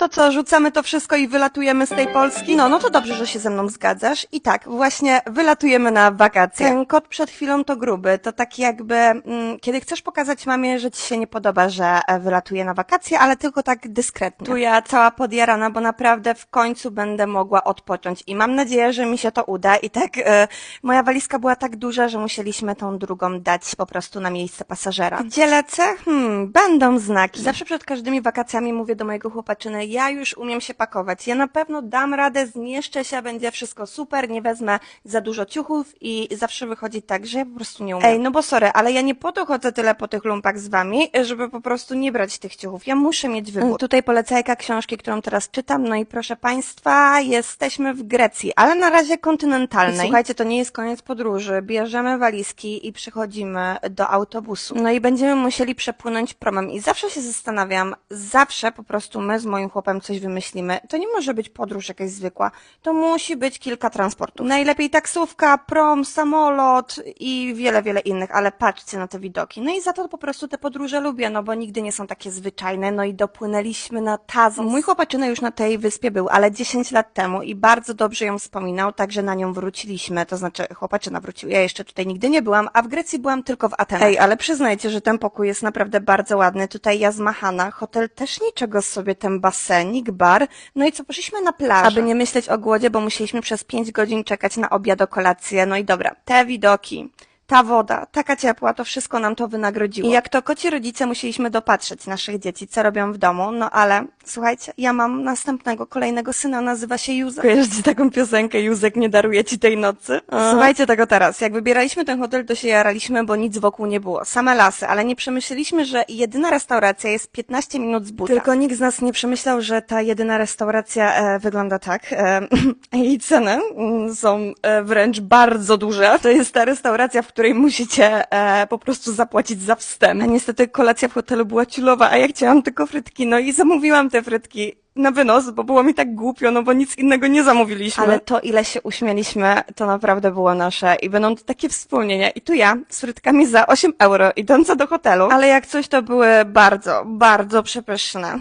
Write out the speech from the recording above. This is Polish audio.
To co, rzucamy to wszystko i wylatujemy z tej Polski? No, no to dobrze, że się ze mną zgadzasz. I tak, właśnie wylatujemy na wakacje. Ten kot przed chwilą to gruby. To tak jakby, mm, kiedy chcesz pokazać mamie, że ci się nie podoba, że e, wylatuje na wakacje, ale tylko tak dyskretnie. Tu ja cała podjarana, bo naprawdę w końcu będę mogła odpocząć i mam nadzieję, że mi się to uda. I tak, e, moja walizka była tak duża, że musieliśmy tą drugą dać po prostu na miejsce pasażera. Gdzie lecę? Hmm, będą znaki. Zawsze przed każdymi wakacjami mówię do mojego chłopaczyny, ja już umiem się pakować. Ja na pewno dam radę, zmieszczę się, będzie wszystko super, nie wezmę za dużo ciuchów i zawsze wychodzi tak, że ja po prostu nie umiem. Ej, no bo sorry, ale ja nie po to chodzę tyle po tych lumpach z wami, żeby po prostu nie brać tych ciuchów. Ja muszę mieć wybór. Tutaj polecajka książki, którą teraz czytam, no i proszę państwa, jesteśmy w Grecji, ale na razie kontynentalnej. Słuchajcie, to nie jest koniec podróży. Bierzemy walizki i przychodzimy do autobusu. No i będziemy musieli przepłynąć promem. I zawsze się zastanawiam, zawsze po prostu my z moim chłopem coś wymyślimy. To nie może być podróż jakaś zwykła. To musi być kilka transportów. Najlepiej taksówka, prom, samolot i wiele, wiele innych, ale patrzcie na te widoki. No i za to po prostu te podróże lubię, no bo nigdy nie są takie zwyczajne. No i dopłynęliśmy na Tazos. Mój chłopaczyna już na tej wyspie był, ale 10 lat temu i bardzo dobrze ją wspominał, także na nią wróciliśmy. To znaczy chłopaczyna wrócił. Ja jeszcze tutaj nigdy nie byłam, a w Grecji byłam tylko w Atenach. Ej, ale przyznajcie, że ten pokój jest naprawdę bardzo ładny. Tutaj ja zmachana. Hotel też niczego sobie, ten basenik, bar. No i co, poszliśmy na plażę. Aby nie myśleć o głodzie, bo musieliśmy przez 5 godzin czekać na obiad o kolację. No i dobra, te widoki. Ta woda, taka ciepła, to wszystko nam to wynagrodziło. I jak to koci rodzice musieliśmy dopatrzeć naszych dzieci, co robią w domu, no ale słuchajcie, ja mam następnego, kolejnego syna, nazywa się Józek. Kojarzycie taką piosenkę, Józek nie daruje ci tej nocy? Słuchajcie tego teraz, jak wybieraliśmy ten hotel, to się jaraliśmy, bo nic wokół nie było. Same lasy, ale nie przemyśleliśmy, że jedyna restauracja jest 15 minut z buta. Tylko nikt z nas nie przemyślał, że ta jedyna restauracja e, wygląda tak. E, jej ceny mm, są e, wręcz bardzo duże. To jest ta restauracja, w której musicie e, po prostu zapłacić za wstęp. A niestety kolacja w hotelu była ciulowa, a ja chciałam tylko frytki. No i zamówiłam te frytki na wynos, bo było mi tak głupio, no bo nic innego nie zamówiliśmy. Ale to, ile się uśmieliśmy, to naprawdę było nasze i będą to takie wspomnienia. I tu ja z frytkami za 8 euro idąca do hotelu, ale jak coś to były bardzo, bardzo przepyszne.